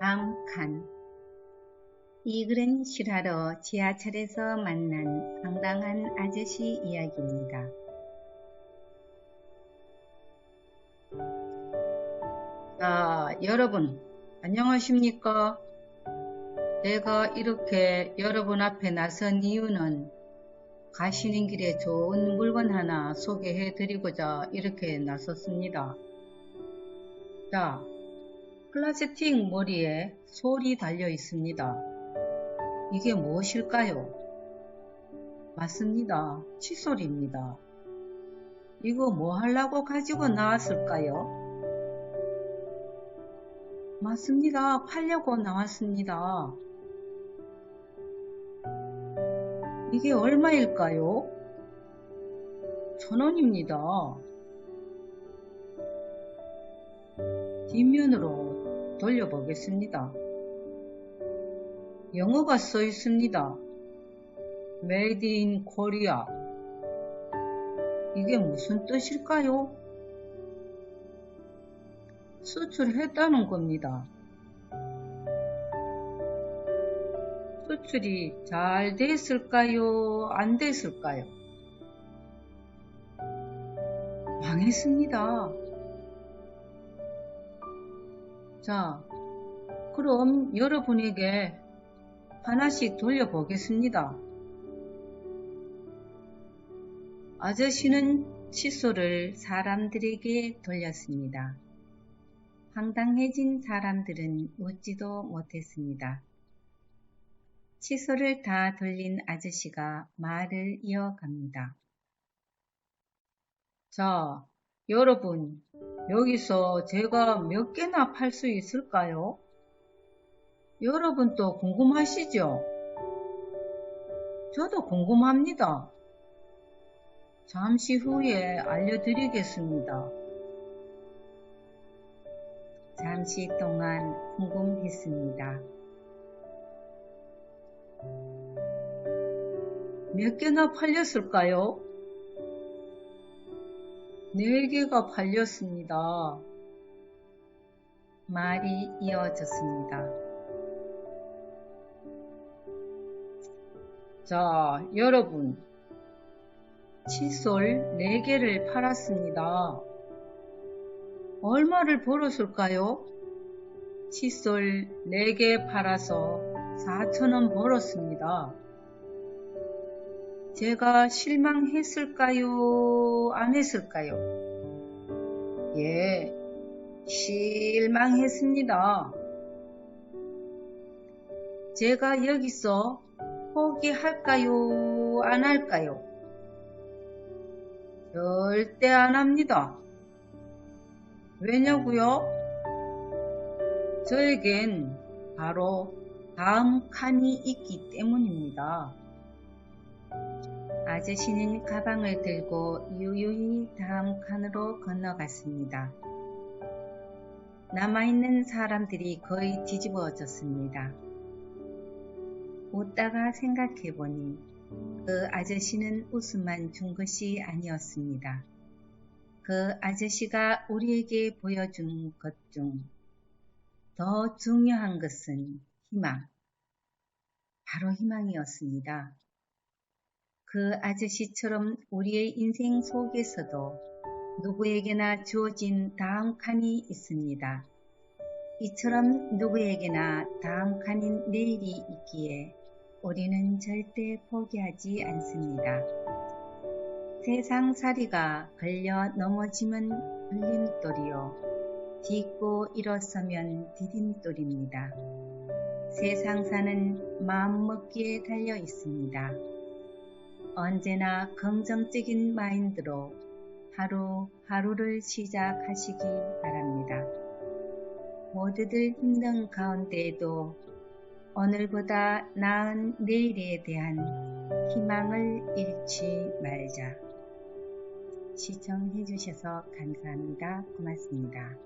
다음 칸. 이 글은 실화로 지하철에서 만난 황당한 아저씨 이야기입니다. 자, 여러분, 안녕하십니까? 내가 이렇게 여러분 앞에 나선 이유는 가시는 길에 좋은 물건 하나 소개해 드리고자 이렇게 나섰습니다. 자, 플라스틱 머리에 솔이 달려 있습니다. 이게 무엇일까요? 맞습니다. 칫솔입니다. 이거 뭐 하려고 가지고 나왔을까요? 맞습니다. 팔려고 나왔습니다. 이게 얼마일까요? 천원입니다. 뒷면으로 돌려보겠습니다. 영어가 써 있습니다. Made in Korea. 이게 무슨 뜻일까요? 수출했다는 겁니다. 수출이 잘 됐을까요? 안 됐을까요? 망했습니다. 자, 그럼 여러분에게 하나씩 돌려보겠습니다. 아저씨는 칫솔을 사람들에게 돌렸습니다. 황당해진 사람들은 웃지도 못했습니다. 칫솔을 다 돌린 아저씨가 말을 이어갑니다. 자, 여러분, 여기서 제가 몇 개나 팔 수 있을까요? 여러분도 궁금하시죠? 저도 궁금합니다. 잠시 후에 알려드리겠습니다. 잠시 동안 궁금했습니다. 몇 개나 팔렸을까요? 네 개가 팔렸습니다. 말이 이어졌습니다. 자, 여러분. 칫솔 4개를 팔았습니다. 얼마를 벌었을까요? 칫솔 4개 팔아서 4천원 벌었습니다. 제가 실망했을까요? 안 했을까요? 예, 실망했습니다. 제가 여기서 포기할까요? 안 할까요? 절대 안 합니다. 왜냐고요? 저에겐 바로 다음 칸이 있기 때문입니다. 아저씨는 가방을 들고 유유히 다음 칸으로 건너갔습니다. 남아있는 사람들이 거의 뒤집어졌습니다. 웃다가 생각해보니 그 아저씨는 웃음만 준 것이 아니었습니다. 그 아저씨가 우리에게 보여준 것 중 더 중요한 것은 희망, 바로 희망이었습니다. 그 아저씨처럼 우리의 인생 속에서도 누구에게나 주어진 다음 칸이 있습니다. 이처럼 누구에게나 다음 칸인 내일이 있기에 우리는 절대 포기하지 않습니다. 세상살이가 걸려 넘어지면 걸림돌이요. 딛고 일어서면 디딤돌입니다. 세상 사는 마음먹기에 달려 있습니다. 언제나 긍정적인 마인드로 하루하루를 시작하시기 바랍니다. 모두들 힘든 가운데에도 오늘보다 나은 내일에 대한 희망을 잃지 말자. 시청해 주셔서 감사합니다. 고맙습니다.